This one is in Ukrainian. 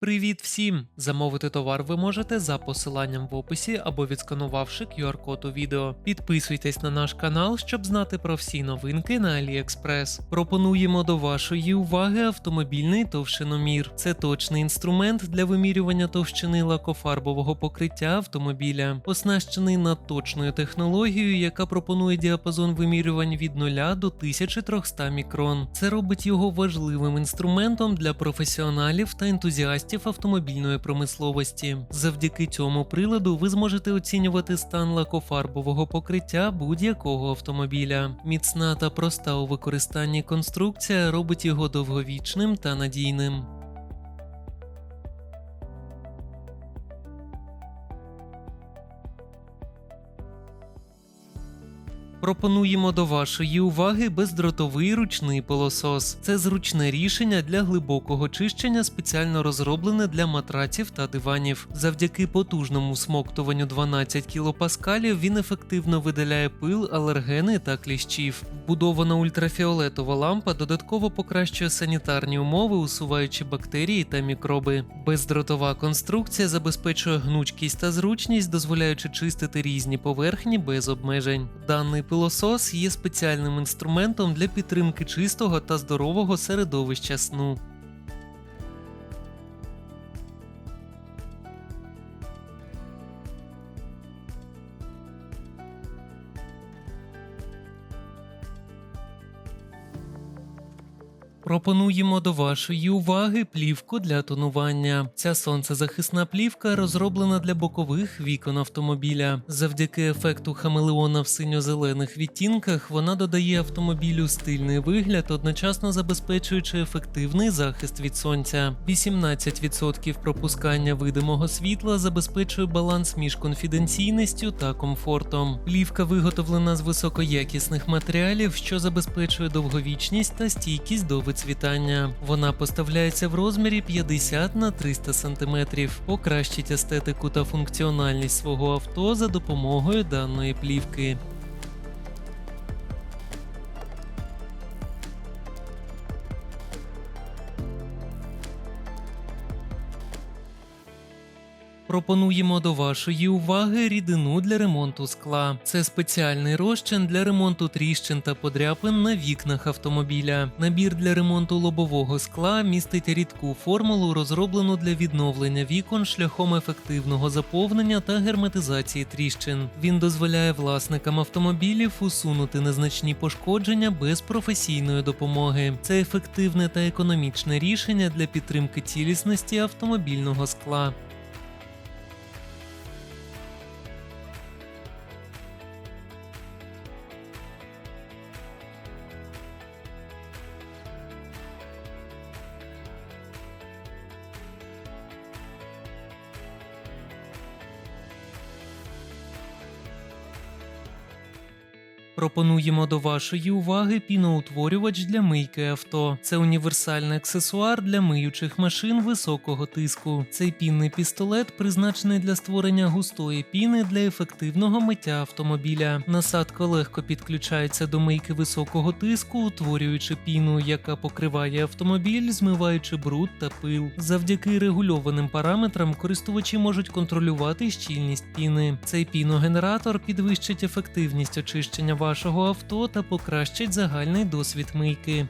Привіт всім! Замовити товар ви можете за посиланням в описі або відсканувавши QR-код у відео. Підписуйтесь на наш канал, щоб знати про всі новинки на AliExpress. Пропонуємо до вашої уваги автомобільний товщиномір. Це точний інструмент для вимірювання товщини лакофарбового покриття автомобіля, оснащений надточною технологією, яка пропонує діапазон вимірювань від 0 до 1300 мікрон. Це робить його важливим інструментом для професіоналів та ентузіастів автомобільної промисловості. Завдяки цьому приладу ви зможете оцінювати стан лакофарбового покриття будь-якого автомобіля. Міцна та проста у використанні конструкція робить його довговічним та надійним. Пропонуємо до вашої уваги бездротовий ручний пилосос. Це зручне рішення для глибокого чищення, спеціально розроблене для матраців та диванів. Завдяки потужному смоктуванню 12 кПа він ефективно видаляє пил, алергени та кліщів. Вбудована ультрафіолетова лампа додатково покращує санітарні умови, усуваючи бактерії та мікроби. Бездротова конструкція забезпечує гнучкість та зручність, дозволяючи чистити різні поверхні без обмежень. Даний пилосос є спеціальним інструментом для підтримки чистого та здорового середовища сну. Пропонуємо до вашої уваги плівку для тонування. Ця сонцезахисна плівка розроблена для бокових вікон автомобіля. Завдяки ефекту хамелеона в синьо-зелених відтінках вона додає автомобілю стильний вигляд, одночасно забезпечуючи ефективний захист від сонця. 18% пропускання видимого світла забезпечує баланс між конфіденційністю та комфортом. Плівка виготовлена з високоякісних матеріалів, що забезпечує довговічність та стійкість до вицвітання. Вона поставляється в розмірі 50 на 300 см. Покращить естетику та функціональність свого авто за допомогою даної плівки. Пропонуємо до вашої уваги рідину для ремонту скла. Це спеціальний розчин для ремонту тріщин та подряпин на вікнах автомобіля. Набір для ремонту лобового скла містить рідку формулу, розроблену для відновлення вікон шляхом ефективного заповнення та герметизації тріщин. Він дозволяє власникам автомобілів усунути незначні пошкодження без професійної допомоги. Це ефективне та економічне рішення для підтримки цілісності автомобільного скла. Пропонуємо до вашої уваги піноутворювач для мийки авто. Це універсальний аксесуар для миючих машин високого тиску. Цей пінний пістолет призначений для створення густої піни для ефективного миття автомобіля. Насадка легко підключається до мийки високого тиску, утворюючи піну, яка покриває автомобіль, змиваючи бруд та пил. Завдяки регульованим параметрам користувачі можуть контролювати щільність піни. Цей піногенератор підвищить ефективність очищення вашого авто та покращить загальний досвід мийки.